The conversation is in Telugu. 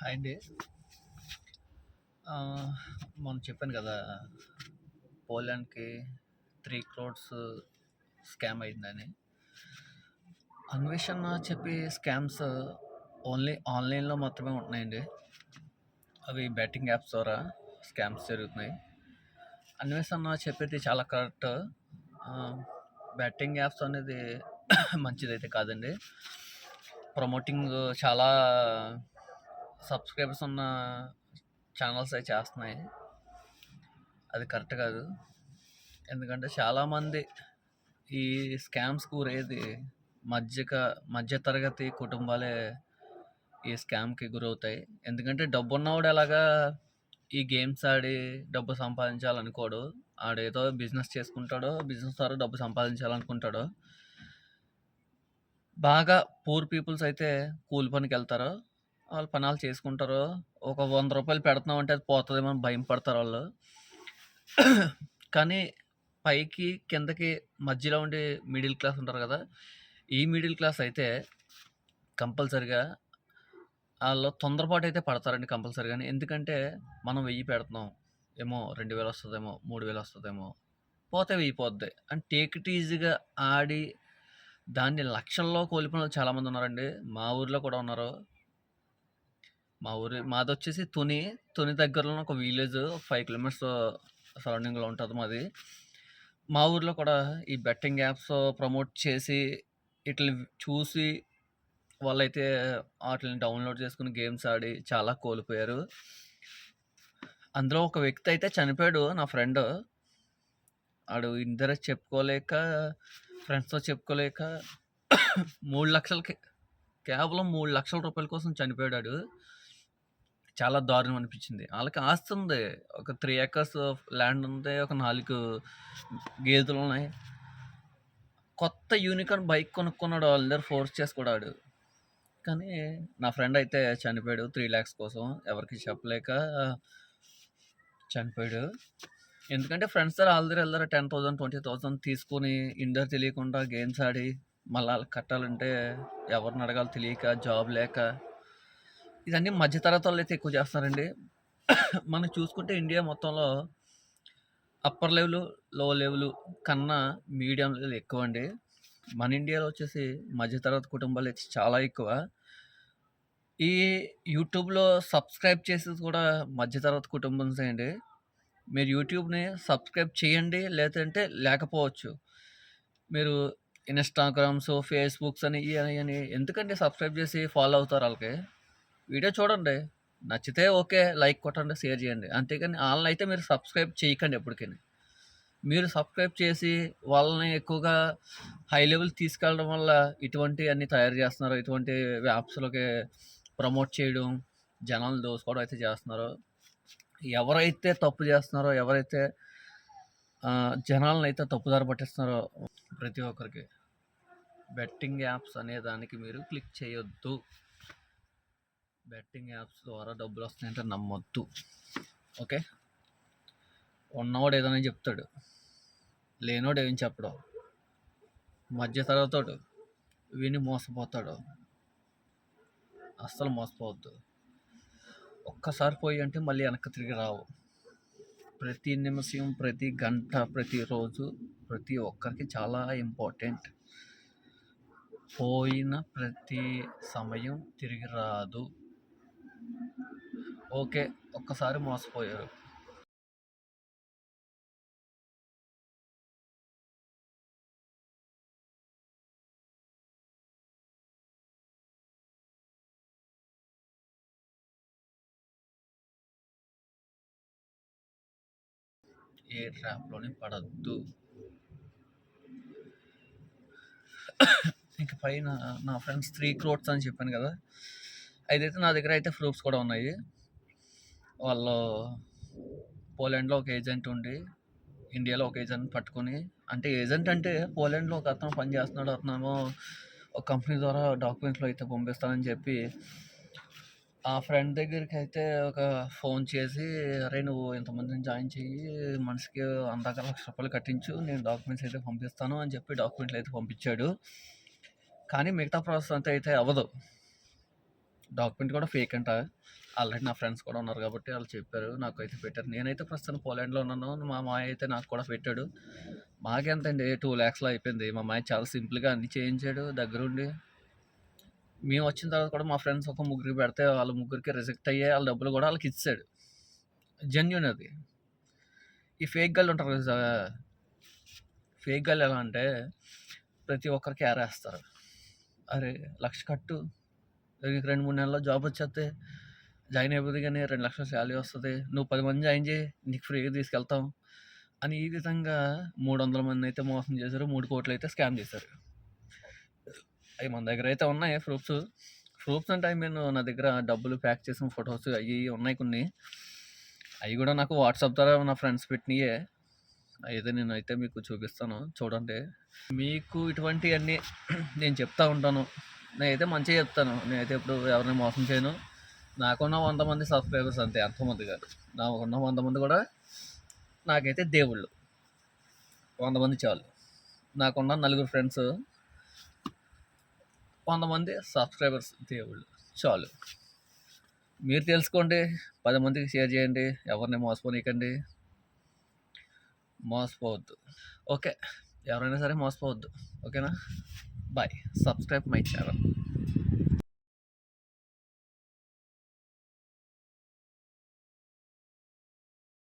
హాయ్ అండి. మొన్న చెప్పాను కదా! పోలాండ్‌కి 3,00,00,000 స్కామ్ అయిందని. అన్వేషణ చెప్పి స్కామ్స్ ఓన్లీ ఆన్‌లైన్‌లో మాత్రమే ఉంటున్నాయండి. అవి బెట్టింగ్ యాప్స్ ద్వారా స్కామ్స్ జరుగుతున్నాయి. అన్వేషణ చెప్పేది చాలా కరెక్ట్. బెట్టింగ్ యాప్స్ అనేది మంచిదైతే కాదండి. ప్రమోటింగ్ చాలా సబ్‌స్క్రైబర్స్ ఉన్న ఛానల్స్ అవి చేస్తున్నాయి. అది కరెక్ట్ కాదు. ఎందుకంటే చాలామంది ఈ స్కామ్స్‌కి గురయ్యేది మధ్యక మధ్యతరగతి కుటుంబాలే ఈ స్కామ్‌కి గురవుతాయి. ఎందుకంటే డబ్బు ఉన్నవాడు ఎలాగా ఈ గేమ్స్ ఆడి డబ్బు సంపాదించాలనుకోడు. ఆడేదో బిజినెస్ చేసుకుంటాడో, బిజినెస్ ద్వారా డబ్బు సంపాదించాలనుకుంటాడో. బాగా పూర్ పీపుల్స్ అయితే కూలి పనికి వెళ్తారో వాళ్ళు పని చేసుకుంటారు. ఒక వంద రూపాయలు పెడుతున్నామంటే అది పోతుందేమో అని భయం పడతారాళ్ళు. కానీ పైకి, కిందకి మధ్యలో ఉండే మిడిల్ క్లాస్ ఉంటారు కదా! ఈ మిడిల్ క్లాస్ అయితే కంపల్సరీగా తొందరపాటు తొందరపాటైతే పడతారండి కంపల్సరీగాని. ఎందుకంటే మనం వెయ్యి పెడుతున్నాం. ఏమో రెండు వేలు వస్తుందేమో మూడు వేలు వస్తుందేమో పోతే వెయ్యి పోద్ది. అండ్ టేక్ ఇట్ ఈజీగా ఆడి దాన్ని లక్షల్లో కోల్పోయినోళ్ళు చాలామంది ఉన్నారండి. మా ఊర్లో కూడా ఉన్నారు. మా ఊరు మాదొచ్చేసి తుని. తుని దగ్గరలోనే ఒక విలేజ్ ఫైవ్ కిలోమీటర్స్ సరౌండింగ్‌లో ఉంటుంది మాది. మా ఊర్లో కూడా ఈ బెట్టింగ్ యాప్స్ ప్రమోట్ చేసి ఇట్లా చూసి వాళ్ళైతే వాటిని డౌన్‌లోడ్ చేసుకుని గేమ్స్ ఆడి చాలా కోల్పోయారు. అందులో ఒక వ్యక్తి అయితే చనిపోయాడు నా ఫ్రెండ్. ఆడు ఇద్దరు చెప్పుకోలేక, ఫ్రెండ్స్‌తో చెప్పుకోలేక మూడు లక్షలకి కేవలం రూ. 3,00,000 కోసం చనిపోయాడు ఆడు. చాలా దారుణం అనిపించింది. వాళ్ళకి ఆస్తి ఉంది. ఒక త్రీ ఎకర్స్ ల్యాండ్ ఉంది. ఒక నాలుగు గేదెలు ఉన్నాయి కొత్త యూనికార్న్ బైక్ కొనుక్కున్నాడు వాళ్ళందరూ ఫోర్స్ చేసుకున్నాడు కానీ నా ఫ్రెండ్ అయితే చనిపోయాడు 3,00,000 కోసం. ఎవరికి చెప్పలేక చనిపోయాడు. ఎందుకంటే ఫ్రెండ్స్ దగ్గర ఆళ్ళ టెన్ ఎళ్ళారు 10,000, 20,000 తీసుకొని ఇంటి తెలియకుండా గేమ్స్ ఆడి మళ్ళీ వాళ్ళకి కట్టాలంటే ఎవరిని అడగాలో తెలియక, జాబ్ లేక ఇదన్నీ మధ్య అయితే ఎక్కువ చేస్తున్నారండి. మనం చూసుకుంటే ఇండియా మొత్తంలో అప్పర్ లెవెలు, లో లెవెలు కన్నా మీడియం లెవెల్ ఎక్కువండి. మన ఇండియాలో వచ్చేసి మధ్య తరగతి అయితే చాలా ఎక్కువ. ఈ యూట్యూబ్‌లో సబ్స్క్రైబ్ చేసేది కూడా మధ్య తరగతి అండి. మీరు యూట్యూబ్‌ని సబ్స్క్రైబ్ చేయండి. లేదంటే లేకపోవచ్చు. మీరు ఇన్‌స్టాగ్రామ్స్, ఫేస్‌బుక్స్ అని ఇయని అని ఎందుకండి సబ్స్క్రైబ్ చేసి ఫాలో అవుతారు వాళ్ళకి వీడియో చూడండి. నచ్చితే ఓకే. లైక్ కొట్టండి, షేర్ చేయండి. అంతేకాని వాళ్ళని అయితే మీరు సబ్స్క్రైబ్ చేయకండి ఎప్పటికిని. మీరు సబ్స్క్రైబ్ చేసి వాళ్ళని ఎక్కువగా హై లెవెల్ తీసుకెళ్ళడం వల్ల ఇటువంటియన్నీ తయారు చేస్తున్నారు. ఇటువంటి యాప్స్‌లోకి ప్రమోట్ చేయడం, జనాల్ని దోసుకోవడం అయితే చేస్తున్నారు. ఎవరైతే తప్పు చేస్తున్నారో, ఎవరైతే జనాలను అయితే తప్పుదారి పట్టిస్తున్నారో ప్రతి ఒక్కరికి బెట్టింగ్ యాప్స్ అనే దానికి మీరు క్లిక్ చేయొద్దు. బెట్టింగ్ యాప్స్ ద్వారా డబ్బులు డబ్బులొస్తున్నాయంటే నమ్మొద్దు. ఓకే. ఉన్నవాడు ఏదైనా చెప్తాడు. లేనోడు ఏం చెప్పడు. మధ్య తరగతాడు విని మోసపోతాడు. అస్సలు మోసపోవద్దు. ఒక్కసారి పోయి అంటే మళ్ళీ వెనక్కి తిరిగి రావు. ప్రతి నిమిషం, ప్రతి గంట, ప్రతిరోజు ప్రతి ఒక్కరికి చాలా ఇంపార్టెంట్. పోయిన ప్రతి సమయం తిరిగి రాదు. ఓకే. ఒక్కసారి మోసపోయారు. ఏ ట్రాప్లోనే పడద్దు ఇంక పైన నా ఫ్రెండ్స్ త్రీ క్రోడ్స్ అని చెప్పాను కదా! అదైతే నా దగ్గర అయితే ప్రూఫ్స్ కూడా ఉన్నాయి. వాళ్ళు పోలాండ్‌లో ఒక ఏజెంట్ ఉండి, ఇండియాలో ఒక ఏజెంట్ పట్టుకొని అంటే ఏజెంట్ అంటే పోలాండ్‌లో ఒక అతను పని చేస్తున్నాడు. అతనేమో ఒక కంపెనీ ద్వారా డాక్యుమెంట్స్‌లో అయితే పంపిస్తానని చెప్పి ఆ ఫ్రెండ్ దగ్గరికి అయితే ఒక ఫోన్ చేసి, అరే నువ్వు ఇంతమందిని జాయిన్ చెయ్యి. మనిషికి అందాక లక్ష రూపాయలు కట్టించు. నేను డాక్యుమెంట్స్ అయితే పంపిస్తాను" అని చెప్పి డాక్యుమెంట్లు అయితే పంపించాడు. కానీ మిగతా ప్రాసెస్ అంతా అయితే అవ్వదు. డాక్యుమెంట్ కూడా ఫేక్ అంట. ఆల్రెడీ నా ఫ్రెండ్స్ కూడా ఉన్నారు కాబట్టి వాళ్ళు చెప్పారు. నాకైతే పెట్టారు. నేనైతే ప్రస్తుతం పోలాండ్‌లో ఉన్నాను. మా మావయ్య అయితే నాకు కూడా పెట్టాడు. మాకేంతండి టూ ల్యాక్స్లో అయిపోయింది. మా మాయ చాలా సింపుల్‌గా అన్ని చేయించాడు దగ్గరుండి. మేము వచ్చిన తర్వాత కూడా మా ఫ్రెండ్స్ ఒక ముగ్గురికి పెడితే వాళ్ళ ముగ్గురికి రిజెక్ట్ అయ్యే వాళ్ళ డబ్బులు కూడా వాళ్ళకి ఇచ్చాడు జెన్యున్ అది. ఈ ఫేక్ గాళ్ళుంటారు కదా! ఫేక్ గల్ ఎలా అంటే ప్రతి ఒక్కరికి ఏరేస్తారు. అరే! లక్ష కట్టు. నీకు 2, 3 నెలల్లో జాబ్ వచ్చేస్తే జాయిన్ అయిపోతే కానీ రెండు లక్షల శాలరీ వస్తుంది నువ్వు పది మంది జాయిన్ చేయి నీకు ఫ్రీగా తీసుకెళ్తాం. అని ఈ విధంగా మూడు వందల మంది అయితే మోసం చేశారు. 3,00,00,000 అయితే స్కామ్ చేశారు. అవి మన దగ్గర అయితే ఉన్నాయి ప్రూఫ్స్. ప్రూఫ్స్ అంటే నేను నా దగ్గర డబ్బులు ప్యాక్ చేసిన ఫోటోస్ అవి ఉన్నాయి కొన్ని. అవి కూడా నాకు వాట్సాప్ ద్వారా నా ఫ్రెండ్స్ పెట్టినయే. అయితే నేను అయితే మీకు చూపిస్తాను చూడండి. మీకు ఇటువంటివన్నీ నేను చెప్తా ఉంటాను. నేనైతే మంచిగా చెప్తాను. నేనైతే ఇప్పుడు ఎవరిని మోసం చేయను. నాకున్న వంద మంది సబ్‌స్క్రైబర్స్ అంతే అంతమంది కాదు. నాకున్న వంద మంది కూడా నాకైతే దేవుళ్ళు. వంద మంది చాలు. నాకున్న నలుగురు ఫ్రెండ్స్ వంద మంది సబ్‌స్క్రైబర్స్ దేవుళ్ళు చాలు. మీరు తెలుసుకోండి. పది మందికి షేర్ చేయండి. ఎవరిని మోసపోనీయకండి. మోసపోవద్దు. ఓకే. ఎవరైనా సరే మోసపోవద్దు. ఓకేనా? బాయ్. Subscribe my channel.